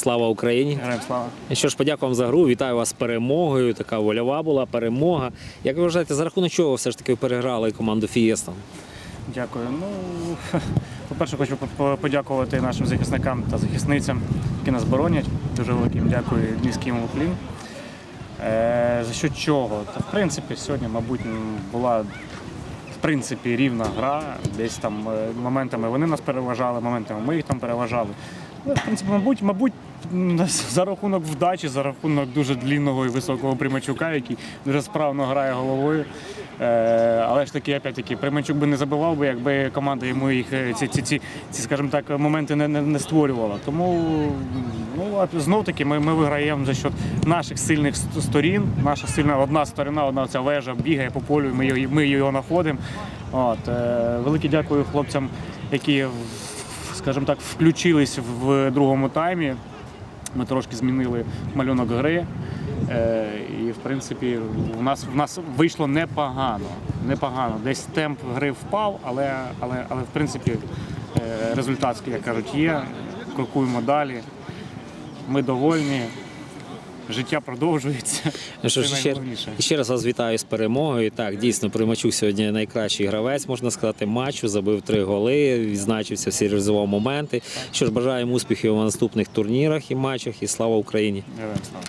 Слава Україні! Героям слава. І Що ж, подякую вам за гру. Вітаю вас з перемогою. Така вольова була перемога. Як ви вважаєте, за рахунок чого все ж таки переграли команду Фієста? Дякую. Ну, по-перше, хочу подякувати нашим захисникам та захисницям, які нас боронять. Дуже великим дякую, низький йому уклін. Е, за що чого? Та, в принципі, сьогодні, мабуть, була в принципі рівна гра. Десь там е, моментами вони нас переважали, моментами ми їх там переважали. Ну, в принципі, мабуть, мабуть, за рахунок вдачі, за рахунок дуже длінного і високого Примачука, який дуже справно грає головою. Е, але ж таки, опять-таки, Примачук би не забивав би, якби команда йому їх е, ці, ці, ці, ці скажімо так, моменти не, не, не створювала. Тому ну, знов таки ми, ми виграємо за счет наших сильних сторін. Наша сильна одна сторона, одна ця вежа бігає по полю, ми ми його знаходимо. Е, велике дякую хлопцям, які скажімо так, включились в другому таймі. Ми трошки змінили малюнок гри. Е, і в принципі в нас, в нас вийшло непогано. непогано. Десь темп гри впав, але, але, але в принципі е, результат, як кажуть, є. Крокуємо далі. Ми довольні. Життя продовжується. Ну що ж, ще, ще раз вас вітаю з перемогою. Так, дійсно, Примачук сьогодні найкращий гравець, можна сказати, матчу. Забив три голи, відзначився, всі реалізував моменти. Що ж, бажаємо успіхів у наступних турнірах і матчах. І слава Україні! Героям слава.